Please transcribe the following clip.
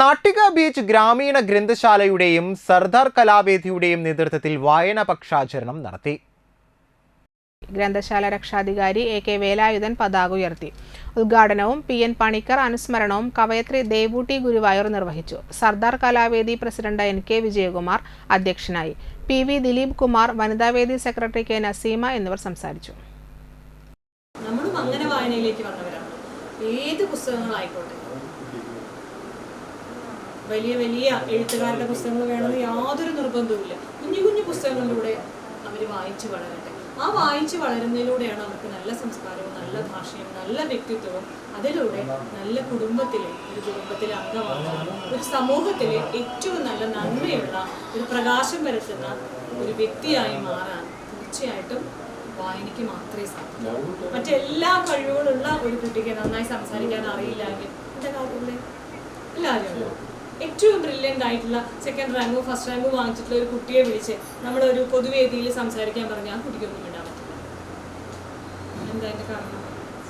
Nattika beach ഗ്രാമീണ ഗ്രന്ഥശാലയുടെയും സർദാർ കലാവേദിയുടെയും നേതൃത്വത്തിൽ വായന പക്ഷാചരണം നടത്തി. ഗ്രന്ഥശാല രക്ഷാധികാരി എ കെ വേലായുധൻ പതാക ഉയർത്തി. ഉദ്ഘാടനവും പി എൻ പണിക്കർ അനുസ്മരണവും കവയത്രി ദേവൂട്ടി ഗുരുവായൂർ നിർവഹിച്ചു. Sardar Kalavedi president N K Vijayakumar അധ്യക്ഷനായി. പി വി ദിലീപ് കുമാർ വനിതാവേദി സെക്രട്ടറി കെ നസീമ എന്നിവർ സംസാരിച്ചു. നമ്മളും അങ്ങനെ വായനയിലേക്ക് വന്നവരാണ്. ഏത് പുസ്തകങ്ങളായിക്കോട്ടെ. വലിയ വലിയ എഴുത്തുകാരുടെ പുസ്തകങ്ങൾ വേണമെന്ന് യാതൊരു നിർബന്ധവുമില്ല. കുഞ്ഞു കുഞ്ഞു പുസ്തകങ്ങളിലൂടെ അവർ വായിച്ചു വളരട്ടെ. ആ വായിച്ചു വളരുന്നതിലൂടെയാണ് അവർക്ക് നല്ല സംസ്കാരവും നല്ല ഭാഷയും നല്ല വ്യക്തിത്വവും അതിലൂടെ നല്ല കുടുംബത്തിലെ ഒരു കുടുംബത്തിലെ അംഗമാകാൻ ഒരു സമൂഹത്തിലെ ഏറ്റവും നല്ല നന്മയുള്ള ഒരു പ്രകാശം വരുത്തുന്ന ഒരു വ്യക്തിയായി മാറാൻ തീർച്ചയായിട്ടും വായനയ്ക്ക് മാത്രമേ സാധിക്കൂ. മറ്റെല്ലാ കഴിവുകളുള്ള ഒരു കുട്ടിക്ക് നന്നായി സംസാരിക്കാൻ അറിയില്ല എങ്കിൽ എന്താ കാര്യമില്ലേ എല്ലാവരും ഏറ്റവും ബ്രില്യന്റ് ആയിട്ടുള്ള സെക്കൻഡ് റാങ്കും ഫസ്റ്റ് റാങ്കും വാങ്ങിച്ചിട്ടുള്ള ഒരു കുട്ടിയെ വിളിച്ച് നമ്മളൊരു പൊതുവേദിയിൽ സംസാരിക്കാൻ പറഞ്ഞാൽ ആ കുട്ടിക്കൊന്നും ഇടാൻ പറ്റില്ല. എന്താ അതിന്റെ കാരണം?